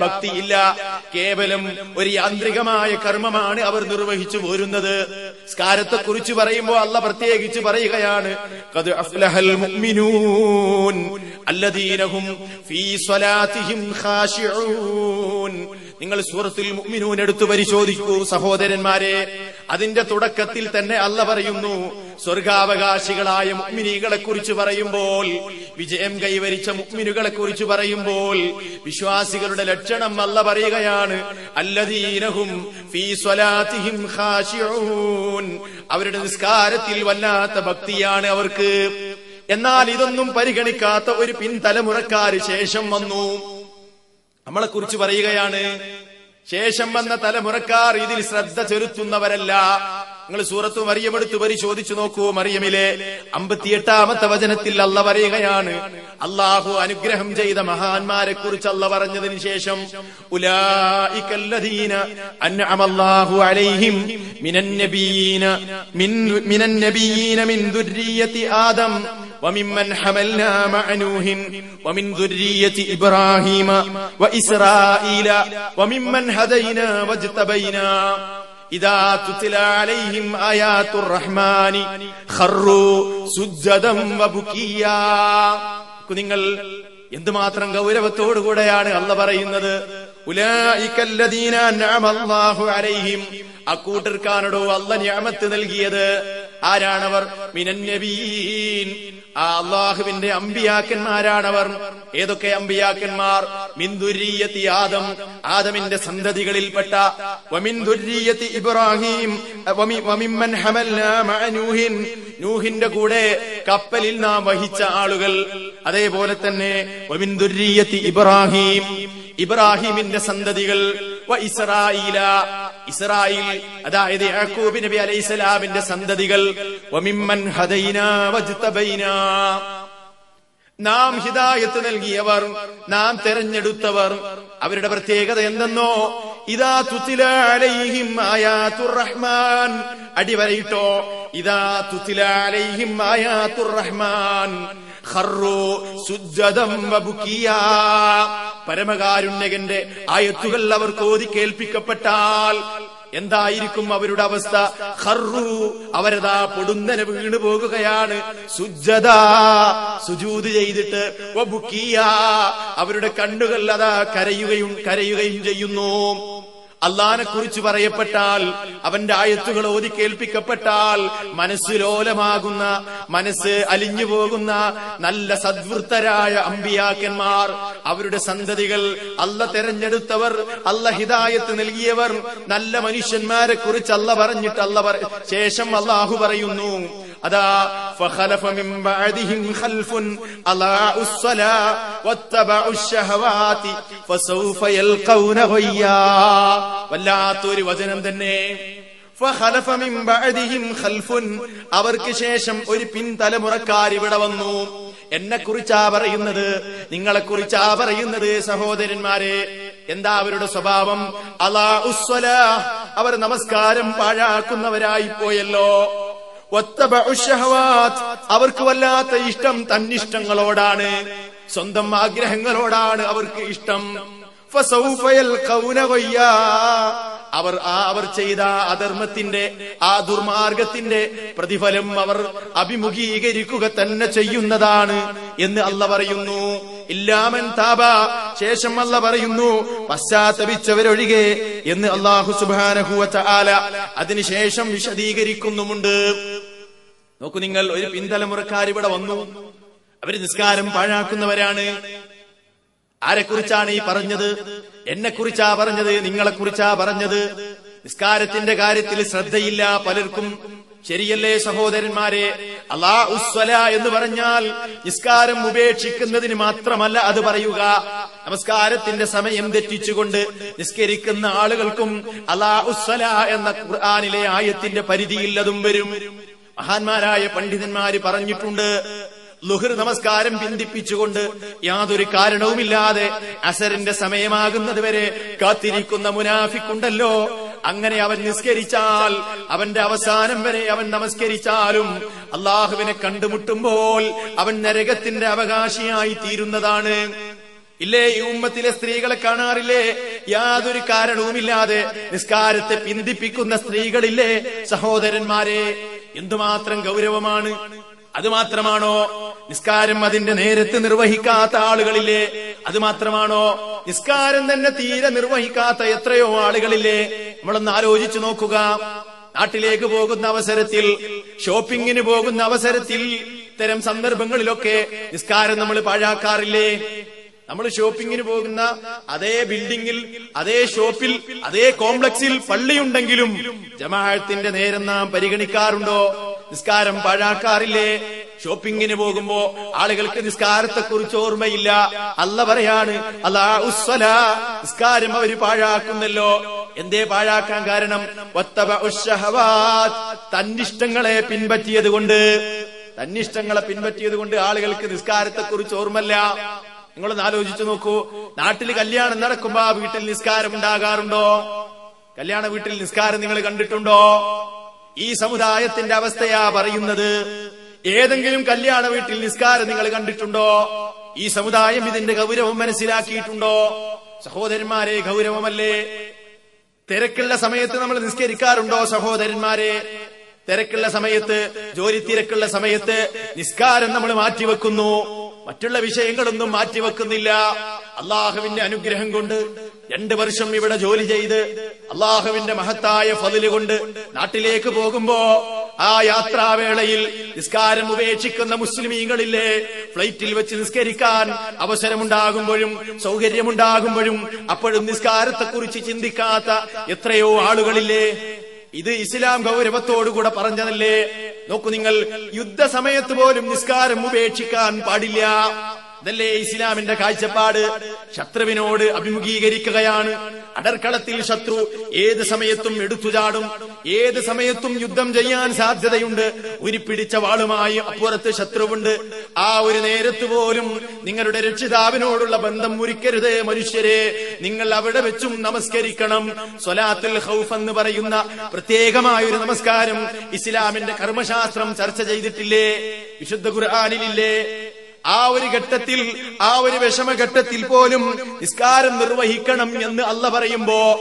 ഭക്തിയില്ല. കേവലം ഒരു യാന്ത്രികമായ കർമ്മമാണ് അവർ നിർവഹിച്ചു പോരുന്നത്. സ്കാരത്തെ കുറിച്ച് പറയുമ്പോൾ അല്ല പ്രത്യേകിച്ച് പറയുകയാണ്. "ഖദ് അഫ്ലഹൽ മുഅ്മിനൂൻ അല്ലദീനഹും ഫീ സ്വലാത്തിഹിം ഖാശിഊൻ നിങ്ങൾ സൂറത്തുൽ മുഅ്മിനൂൻ എടുത്തു പരിശോധിക്കൂ സഹോദരന്മാരെ. അതിന്റെ തുടക്കത്തിൽ തന്നെ അല്ല പറയുന്നു. സ്വർഗാവകാശികളായ മുഅ്മിനീകളെ കുറിച്ച് പറയുമ്പോൾ വിജയം കൈവരിച്ച മുക്മിനുകളെ കുറിച്ച് പറയുമ്പോൾ വിശ്വാസികളുടെ ലക്ഷണം അല്ല പറയുകയാണ്. അല്ലദീനഹും അവരുടെ നിസ്കാരത്തിൽ വല്ലാത്ത ഭക്തിയാണ് അവർക്ക്. എന്നാൽ ഇതൊന്നും പരിഗണിക്കാത്ത ഒരു പിൻതലമുറക്കാര് ശേഷം വന്നു. നമ്മളെ കുറിച്ച് പറയുകയാണ് ശേഷം വന്ന തലമുറക്കാർ ഇതിൽ ശ്രദ്ധ ചെലുത്തുന്നവരല്ല. നിങ്ങൾ സൂറത്ത് മറിയമെടുത്ത് പരിശോധിച്ചു നോക്കൂ മറിയമിലെ അമ്പത്തിയെട്ടാമത്തെ വചനത്തിൽ അല്ല പറയുകയാണ് അള്ളാഹു അനുഗ്രഹം ചെയ്ത മഹാന്മാരെ കുറിച്ച് അല്ല പറഞ്ഞതിന് ശേഷം ഉലായിക്കല്ലദീന അൻഅമല്ലാഹു അലൈഹിം മിനൻ നബിയീന മിൻ മിനൻ നബിയീന മിൻ ദുർരിയത്തി ആദം وممن حملنا مع نوح ومن ذرية إبراهيم وإسرائيل وممن هدينا واجتبينا إذا تتلى عليهم آيات الرحمن خروا سجدا وبكيا നിങ്ങൾ എന്തുമാത്രം ഗൗരവത്തോടുകൂടെയാണ് അല്ല പറയുന്നത് ഉലായിക്കല്ലദീന അൻഅമല്ലാഹു അലൈഹിം അക്കൂട്ടർക്കാണോ അല്ല ഞാമത്ത് നൽകിയത് ആരാണവർ? അള്ളാഹുവിന്റെ അമ്പിയാക്കന്മാരാണവർ. ഏതൊക്കെ അമ്പിയാക്കന്മാർ? മിന്ദുരീയത്തി ആദം. ആദമിന്റെ സന്തതികളിൽപ്പെട്ട വമിന്ദുരീയത്തി ഇബ്രാഹിം. നൂഹിന്റെ കൂടെ കപ്പലിൽ നാം വഹിച്ച ആളുകൾ. അതേപോലെ തന്നെ വമിന്ദുരീയത്തി ഇബ്രാഹിം. ഇബ്രാഹിമിന്റെ സന്തതികൾ. വ ഇസ്രായേൽ അതായത് യാക്കൂബ് നബി അലൈഹി സ്വലാമിന്റെ സന്തതികൾ നാം ഹിദായത്ത് നൽകിയവർ നാം തെരഞ്ഞെടുത്തവർ അവരുടെ പ്രത്യേകത എന്തെന്നോ ഇതാ തുത്തില അലൈഹിം ആയാത്തുർ റഹ്മാൻ അടിവരയിട്ടോ ഇതാ തുത്തില അലൈഹിം ആയാത്തുർ റഹ്മാൻ പരമകാരുണ്യകന്റെ ആയത്തുകൾ അവർക്ക് ഓതി കേൾപ്പിക്കപ്പെട്ടാൽ എന്തായിരിക്കും അവരുടെ അവസ്ഥ? ഖർറു അവരതാ പൊടുന്നനെ വീണു പോകുകയാണ്. സുജ്ജത സുജൂത് ചെയ്തിട്ട് അവരുടെ കണ്ണുകൾ അതാ കരയുകയും കരയുകയും ചെയ്യുന്നു. അള്ളഹാനെ കുറിച്ച് പറയപ്പെട്ടാൽ അവന്റെ ആയത്തുകൾ ഓതി കേൾപ്പിക്കപ്പെട്ടാൽ മനസ്സ് ലോലമാകുന്ന മനസ്സ് അലിഞ്ഞു പോകുന്ന നല്ല സദ്വൃത്തരായ അമ്പിയാക്കന്മാർ അവരുടെ സന്തതികൾ അല്ല തെരഞ്ഞെടുത്തവർ അല്ല ഹിദായത്ത് നൽകിയവർ നല്ല മനുഷ്യന്മാരെ കുറിച്ച് അല്ല പറഞ്ഞിട്ട് അല്ല പറ- ശേഷം അള്ളാഹു പറയുന്നു അതാ فخلف من بعدهم خلف أضاعوا الصلاة واتبعوا الشهوات فسوف يلقون غيا വല്ലാത്തൊരു വചനം തന്നെ. അവർക്ക് ശേഷം ഒരു പിൻതലമുറക്കാർ ഇവിടെ വന്നു. എന്നെ കുറിച്ചാ പറയുന്നത്? നിങ്ങളെ കുറിച്ചാ പറയുന്നത് സഹോദരന്മാരെ? എന്താ അവരുടെ സ്വഭാവം? അലാ ഉസ്വല അവർ നമസ്കാരം പാഴാക്കുന്നവരായി പോയല്ലോ. അവർക്ക് വല്ലാത്ത ഇഷ്ടം തന്നിഷ്ടങ്ങളോടാണ്. സ്വന്തം ആഗ്രഹങ്ങളോടാണ് അവർക്ക് ഇഷ്ടം. അവർ ആ അവർ ചെയ്ത അധർമ്മത്തിന്റെ ആ ദുർമാർഗത്തിന്റെ പ്രതിഫലം അവർ അഭിമുഖീകരിക്കുക തന്നെ ചെയ്യുന്നതാണ് എന്ന് അല്ല പറയുന്നു. ഇല്ലാമൻ താപ ശേഷം അല്ല പറയുന്നു പശ്ചാത്തപിച്ചവരൊഴികെ എന്ന് അള്ളാഹു സുബാനഹുവ ആല അതിനുശേഷം വിശദീകരിക്കുന്നുമുണ്ട്. നോക്കൂ നിങ്ങൾ ഒരു പിന്തലമുറക്കാരിവിടെ വന്നു. അവർ നിസ്കാരം പാഴാക്കുന്നവരാണ്. ആരെക്കുറിച്ചാണ് ഈ പറഞ്ഞത്? എന്നെ കുറിച്ചാ പറഞ്ഞത്? നിങ്ങളെ കുറിച്ചാ പറഞ്ഞത്? നിസ്കാരത്തിന്റെ കാര്യത്തിൽ ശ്രദ്ധയില്ല പലർക്കും. ശരിയല്ലേ സഹോദരന്മാരെ? അലാ ഉസ്വല എന്ന് പറഞ്ഞാൽ നിസ്കാരം ഉപേക്ഷിക്കുന്നതിന് മാത്രമല്ല അത് പറയുക. നമസ്കാരത്തിന്റെ സമയം തെറ്റിച്ചുകൊണ്ട് നിസ്കരിക്കുന്ന ആളുകൾക്കും അലാ ഉസ്വല എന്ന ഖുർആാനിലെ ആയത്തിന്റെ പരിധിയില്ലതും വരും. മഹാന്മാരായ പണ്ഡിതന്മാര് പറഞ്ഞിട്ടുണ്ട് ലുഹർ നമസ്കാരം പിന്തിപ്പിച്ചുകൊണ്ട് യാതൊരു കാരണവുമില്ലാതെ അസറിന്റെ സമയമാകുന്നതുവരെ കാത്തിരിക്കുന്ന മുനാഫിക്കുണ്ടല്ലോ. അങ്ങനെ അവൻ നിസ്കരിച്ചാൽ അവന്റെ അവസാനം വരെ അവൻ നമസ്കരിച്ചാലും അള്ളാഹുവിനെ കണ്ടുമുട്ടുമ്പോൾ അവൻ നരകത്തിന്റെ അവകാശിയായി തീരുന്നതാണ്. ഇല്ലേ ഈ ഉമ്മത്തിലെ സ്ത്രീകളെ കാണാറില്ലേ? യാതൊരു കാരണവുമില്ലാതെ നിസ്കാരത്തെ പിന്തിപ്പിക്കുന്ന സ്ത്രീകളില്ലേ? സഹോദരന്മാരെ എന്തുമാത്രം ഗൗരവമാണ്? അത് മാത്രമാണോ നിസ്കാരം അതിന്റെ നേരത്ത് നിർവഹിക്കാത്ത ആളുകളില്ലേ? അത് മാത്രമാണോ? നിസ്കാരം തന്നെ തീരെ നിർവഹിക്കാത്ത എത്രയോ ആളുകളില്ലേ? നമ്മളൊന്ന് ആലോചിച്ചു നോക്കുക. നാട്ടിലേക്ക് പോകുന്ന അവസരത്തിൽ ഷോപ്പിങ്ങിന് പോകുന്ന അവസരത്തിൽ ഇത്തരം സന്ദർഭങ്ങളിലൊക്കെ നിസ്കാരം നമ്മൾ പാഴാക്കാറില്ലേ? നമ്മൾ ഷോപ്പിങ്ങിന് പോകുന്ന അതേ ബിൽഡിംഗിൽ അതേ ഷോപ്പിൽ അതേ കോംപ്ലക്സിൽ പള്ളിയുണ്ടെങ്കിലും ജമാഅത്തിന്റെ നേരം നാം പരിഗണിക്കാറുണ്ടോ? നിസ്കാരം പാഴാക്കാറില്ലേ? ഷോപ്പിങ്ങിന് പോകുമ്പോ ആളുകൾക്ക് നിസ്കാരത്തെ കുറിച്ച് ഓർമ്മയില്ല. അല്ല പറയാണ് അല്ലാ ഉസ്വല നിസ്കാരം അവർ പാഴാക്കുന്നല്ലോ. എന്തേ പാഴാക്കാൻ കാരണം. തന്നിഷ്ടങ്ങളെ പിൻപറ്റിയത് കൊണ്ട്. തന്നിഷ്ടങ്ങളെ പിൻപറ്റിയത് കൊണ്ട് ആളുകൾക്ക് നിസ്കാരത്തെ കുറിച്ച് ഓർമ്മല്ല നിങ്ങളൊന്ന് ആലോചിച്ചു നോക്കൂ. നാട്ടിൽ കല്യാണം നടക്കുമ്പോ വീട്ടിൽ നിസ്കാരം ഉണ്ടാകാറുണ്ടോ? കല്യാണ വീട്ടിൽ നിസ്കാരം നിങ്ങൾ കണ്ടിട്ടുണ്ടോ? ഈ സമുദായത്തിന്റെ അവസ്ഥയാ പറയുന്നത്. ഏതെങ്കിലും കല്യാണ വീട്ടിൽ നിസ്കാരം നിങ്ങൾ കണ്ടിട്ടുണ്ടോ? ഈ സമുദായം ഇതിന്റെ ഗൗരവം മനസ്സിലാക്കിയിട്ടുണ്ടോ? സഹോദരന്മാരെ ഗൗരവമല്ലേ? തിരക്കുള്ള സമയത്ത് നമ്മൾ നിസ്കരിക്കാറുണ്ടോ സഹോദരന്മാരെ? തിരക്കുള്ള സമയത്ത് ജോലി തിരക്കുള്ള സമയത്ത് നിസ്കാരം നമ്മൾ മാറ്റിവെക്കുന്നു. മറ്റുള്ള വിഷയങ്ങളൊന്നും മാറ്റിവെക്കുന്നില്ല. അള്ളാഹുവിന്റെ അനുഗ്രഹം കൊണ്ട് രണ്ട് വർഷം ഇവിടെ ജോലി ചെയ്ത് അള്ളാഹുവിന്റെ മഹത്തായ ഫതിൽ കൊണ്ട് നാട്ടിലേക്ക് പോകുമ്പോ ആ യാത്രാവേളയിൽ നിസ്കാരം ഉപേക്ഷിക്കുന്ന മുസ്ലിമീങ്ങളില്ലേ ഫ്ലൈറ്റിൽ വെച്ച് നിസ്കരിക്കാൻ അവസരമുണ്ടാകുമ്പോഴും സൗകര്യമുണ്ടാകുമ്പോഴും അപ്പോഴും നിസ്കാരത്തെക്കുറിച്ച് ചിന്തിക്കാത്ത എത്രയോ ആളുകളില്ലേ. ഇത് ഇസ്ലാം ഗൗരവത്തോടുകൂടെ പറഞ്ഞതല്ലേ? നോക്കൂ നിങ്ങൾ യുദ്ധസമയത്ത് പോലും നിസ്കാരം ഉപേക്ഷിക്കാൻ പാടില്ല. ഇതല്ലേ ഇസ്ലാമിന്റെ കാഴ്ചപ്പാട്? ശത്രുവിനോട് അഭിമുഖീകരിക്കുകയാണ്. അടർക്കളത്തിൽ ശത്രു ഏത് സമയത്തും എടുത്തുചാടും. ഏത് സമയത്തും യുദ്ധം ചെയ്യാൻ സാധ്യതയുണ്ട്. ഉരുപ്പിടിച്ച വാളുമായി അപ്പുറത്ത് ശത്രുവുണ്ട്. ആ ഒരു നേരത്ത് പോലും നിങ്ങളുടെ രക്ഷിതാവിനോടുള്ള ബന്ധം മുറിക്കരുത് മനുഷ്യരെ. നിങ്ങൾ അവിടെ വെച്ചും നമസ്കരിക്കണം. സ്വലാത്തുൽ ഹൗഫ് എന്ന് പറയുന്ന പ്രത്യേകമായ ഒരു നമസ്കാരം ഇസ്ലാമിന്റെ കർമ്മശാസ്ത്രം ചർച്ച ചെയ്തിട്ടില്ലേ? വിശുദ്ധ ഖുർആാനിലില്ലേ? ആ ഒരു ഘട്ടത്തിൽ ആ ഒരു വിഷമഘട്ടത്തിൽ പോലും നിസ്കാരം നിർവഹിക്കണം എന്ന് അല്ല പറയുമ്പോ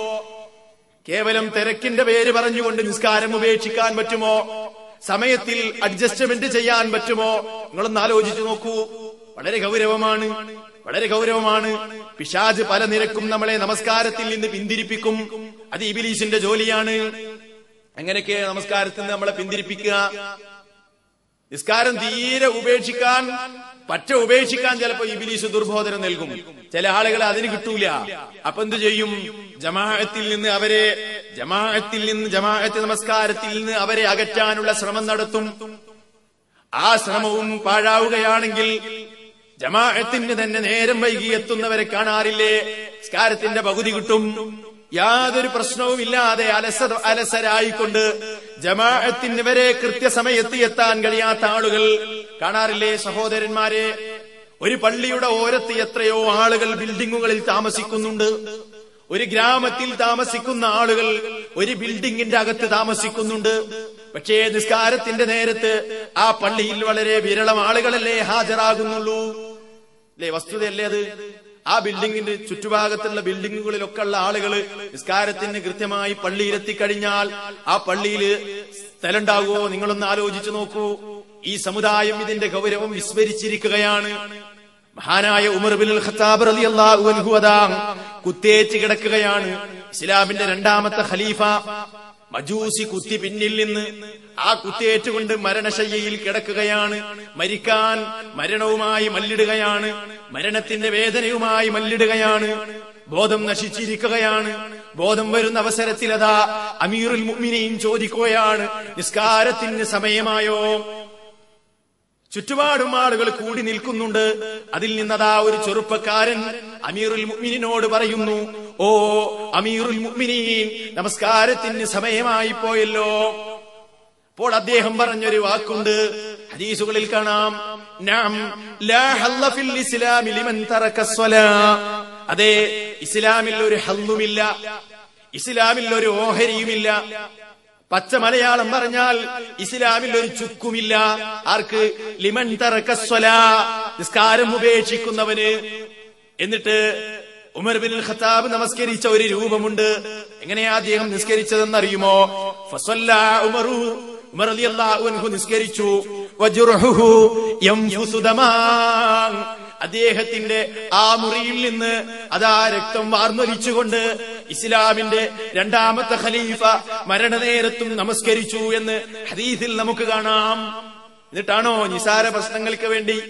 കേവലം തിരക്കിന്റെ പേര് പറഞ്ഞുകൊണ്ട് നിസ്കാരം ഉപേക്ഷിക്കാൻ പറ്റുമോ? സമയത്തിൽ അഡ്ജസ്റ്റ്മെന്റ് ചെയ്യാൻ പറ്റുമോ? നിങ്ങളൊന്ന് ആലോചിച്ചു നോക്കൂ. വളരെ ഗൗരവമാണ്. വളരെ ഗൗരവമാണ്. പിശാജ് പല നിരക്കും നമ്മളെ നമസ്കാരത്തിൽ നിന്ന് പിന്തിരിപ്പിക്കും. അത് ഇബിലീസിന്റെ ജോലിയാണ്. എങ്ങനെയൊക്കെ നമസ്കാരത്തിൽ നിന്ന് നമ്മളെ പിന്തിരിപ്പിക്കുക? നിസ്കാരം തീരെ ഉപേക്ഷിക്കാൻ പറ്റ ഉപേക്ഷിക്കാൻ ചിലപ്പോ ഇബിലീസ് ദുർബോധനം നൽകും. ചില ആളുകൾ അതിന് കിട്ടൂല. അപ്പൊ എന്ത് ചെയ്യും? ജമാഅത്തിൽ നിന്ന് അവരെ ജമാഅത്തിൽ നിന്ന് ജമാഅത്ത് നമസ്കാരത്തിൽ നിന്ന് അവരെ അകറ്റാനുള്ള ശ്രമം നടത്തും. ആ ശ്രമവും പാഴാവുകയാണെങ്കിൽ ജമാഅത്തിന് തന്നെ നേരം വൈകി എത്തുന്നവരെ കാണാറില്ലേ? നിസ്കാരത്തിന്റെ പകുതി കിട്ടും. യാതൊരു പ്രശ്നവും ഇല്ലാതെ അലസ അലസരായിക്കൊണ്ട് ജമാഅത്തിന് വരെ കൃത്യസമയത്ത് എത്താൻ കഴിയാത്ത ആളുകൾ കാണാറില്ലേ സഹോദരന്മാരെ? ഒരു പള്ളിയുടെ ഓരത്ത് എത്രയോ ആളുകൾ ബിൽഡിങ്ങുകളിൽ താമസിക്കുന്നുണ്ട്. ഒരു ഗ്രാമത്തിൽ താമസിക്കുന്ന ആളുകൾ ഒരു ബിൽഡിങ്ങിന്റെ അകത്ത് താമസിക്കുന്നുണ്ട്. പക്ഷേ നിസ്കാരത്തിന്റെ നേരത്ത് ആ പള്ളിയിൽ വളരെ വിരളം ആളുകളല്ലേ ഹാജരാകുന്നുള്ളൂ? അല്ലേ വസ്തുതയല്ലേ അത്? ആ ബിൽഡിങ്ങിന്റെ ചുറ്റുഭാഗത്തുള്ള ബിൽഡിങ്ങുകളിലൊക്കെ ഉള്ള ആളുകൾ നിസ്കാരത്തിന് കൃത്യമായി പള്ളിയിലെത്തിക്കഴിഞ്ഞാൽ ആ പള്ളിയിൽ സ്ഥലമുണ്ടാകുമോ? നിങ്ങളൊന്ന് ആലോചിച്ചു നോക്കൂ. ഈ സമുദായം ഇതിന്റെ ഗൗരവം വിസ്മരിച്ചിരിക്കുകയാണ്. മഹാനായ ഉമർ ബിൻ ഖത്താബ് അൻഹു അതാ കുത്തേറ്റ് കിടക്കുകയാണ്. ഇസ്ലാമിന്റെ രണ്ടാമത്തെ ഖലീഫ. മജൂസി കുത്തി പിന്നിൽ നിന്ന് ആ കുത്തിയേറ്റുകൊണ്ട് മരണശയ്യയിൽ കിടക്കുകയാണ്. മരിക്കാൻ മരണവുമായി മല്ലിടുകയാണ്. മരണത്തിന്റെ വേദനയുമായി മല്ലിടുകയാണ്. ബോധം നശിച്ചിരിക്കുകയാണ്. ബോധം വരുന്ന അവസരത്തിൽ അതാ അമീറുൽ മുഅ്മിനീൻ ചോദിക്കുകയാണ് നിസ്കാരത്തിന് സമയമായോ? ചുറ്റുപാടും ആളുകൾ കൂടി നിൽക്കുന്നുണ്ട്. അതിൽ നിന്നതാ ഒരു ചെറുപ്പക്കാരൻ അമീറുൽ മുഅ്മിനീനോട് പറയുന്നു ഓ അമീറുൽ മുഅ്മിനീൻ നമസ്കാരത്തിന് സമയമായി പോയല്ലോ. അപ്പോൾ അദ്ദേഹം പറഞ്ഞൊരു വാക്കുണ്ട്. ഹദീസുകളിൽ കാണാം. നാം ലാ അതെ ഇസ്ലാമിൽ ഒരു ഹല്ലുമില്ല. ഇസ്ലാമിൽ ഒരു ഓഹരിയുമില്ല. പച്ച മലയാളം പറഞ്ഞാൽ ഇസ്ലാമിൽ ഒരു ചുക്കുമില്ല. ആർക്ക്? ലിമൻ തറക്കസ്വല നിസ്കാരം ഉപേക്ഷിക്കുന്നവന്. എന്നിട്ട് ഉമർ ബിൻ ഖത്താബ് നമസ്കരിച്ച ഒരു രൂപമുണ്ട്. എങ്ങനെയാ അദ്ദേഹം നിസ്കരിച്ചതെന്ന് അറിയുമോ ഉമറു ഉമർ നിസ്കരിച്ചു. അദ്ദേഹത്തിന്റെ ആ മുറിയിൽ നിന്ന് അതാ രക്തം വാർന്നൊലിച്ചുകൊണ്ട് ഇസ്ലാമിന്റെ രണ്ടാമത്തെ ഖലീഫ മരണനേരത്തും നമസ്കരിച്ചു എന്ന് ഹദീസിൽ നമുക്ക് കാണാം. എന്നിട്ടാണോ നിസാര പ്രശ്നങ്ങൾക്ക് വേണ്ടി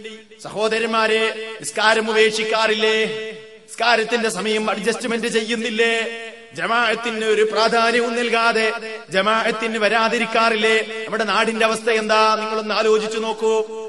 സഹോദരന്മാരെ നിസ്കാരം ഉപേക്ഷിക്കാറില്ലേ നിസ്കാരത്തിന്റെ സമയം അഡ്ജസ്റ്റ്മെന്റ് ചെയ്യുന്നില്ലേ? ജമാഅത്തിന് ഒരു പ്രാധാന്യവും നൽകാതെ ജമാഅത്തിന് വരാതിരിക്കാറില്ലേ? നമ്മുടെ നാടിന്റെ അവസ്ഥ എന്താ? നിങ്ങളൊന്ന് ആലോചിച്ചു നോക്കൂ.